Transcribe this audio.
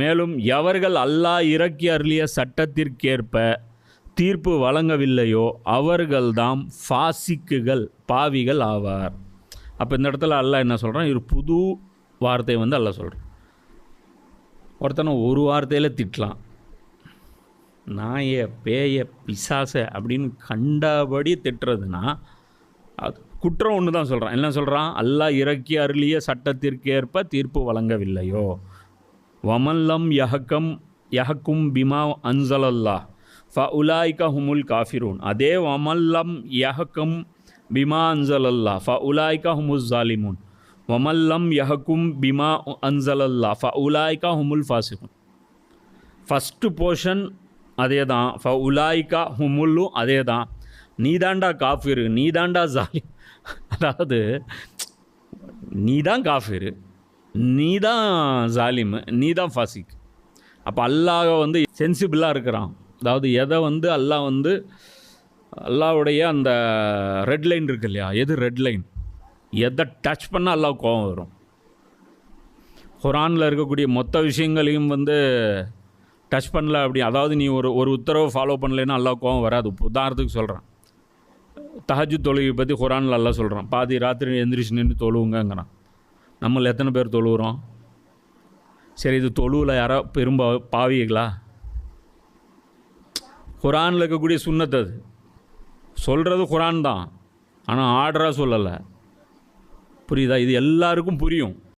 மேலும் எவர்கள் அல்லாஹ் இறக்கி அருளிய சட்டத்திற்கேற்ப தீர்ப்பு வழங்கவில்லையோ அவர்கள்தாம் ஃபாசிக்குகள் பாவிகள் ஆவார். அப்போ இந்த இடத்துல அல்லாஹ் என்ன சொல்கிறான் ஒரு புது வார்த்தையை வந்து அல்லாஹ் சொல்கிறான் ஒருத்தனை ஒரு வார்த்தையில் திட்டலாம். நாய பேய பிசாச அப்படின்னு கண்டபடி திட்டுறதுனா அது குற்றம் ஒன்று தான் சொல்கிறான் என்ன சொல்கிறான் அல்லாஹ் இறக்கி அருளிய சட்டத்திற்கேற்ப தீர்ப்பு வழங்கவில்லையோ. வமல்லம் யஹக்கம் யஹக்கும் பிமா அன்சலல்லா ஃப உலாய்க ஹுமுல் காஃபிரூன் அதே வமல்லம் யஹக்கம் பிமா அன்சலல்லா ஃப உலாய்க ஹுமுல் ஜாலிமுன் வமல்லம் யஹக்கும் பிமா அன்சலல்லா ஃப உலாய்கா ஹுமுல் ஃபாசிகுன் ஃபஸ்ட்டு போர்ஷன் அதே தான் ஃப உலாய்கா ஹுமுல்லும் அதே தான் நீதாண்டா காஃபிரு நீதாண்டா ஜாலி அதாவது நீ தான் காஃபிரு நீ தான் ஜாலிமு நீ தான் ஃபாசிக். அப்போ அல்லாஹ் வந்து சென்சிபிளாக இருக்கிறான். அதாவது எதை வந்து அல்லாஹ் வந்து அல்லாவுடைய அந்த ரெட் லைன் இருக்கு இல்லையா? எது ரெட் லைன் எதை டச் பண்ணால் அல்லாஹ் கோபம் வரும். குரானில் இருக்கக்கூடிய மொத்த விஷயங்களையும் வந்து டச் பண்ணல அப்படி. அதாவது நீ ஒரு ஒரு உத்தரவை ஃபாலோ பண்ணலைன்னா அல்லாஹ் கோவம் வராது. உதாரணத்துக்கு சொல்கிறேன் தஹஜு தொழுகை பற்றி குரானில் அல்லா சொல்கிறான் பாதி ராத்திரி எந்திரிச்சு நின்று தொழுவுங்கங்கிறான். நம்மள எத்தனை பேர் தொழுகிறோம் சரி இது தொழுவில் யாரோ பெரும் பாவிகளா? குரானில் இருக்கக்கூடிய சுண்ணத்து அது. சொல்கிறது குரான் தான். ஆனால் ஆர்டராக சொல்லலை. புரியுதா? இது எல்லாருக்கும் புரியும்.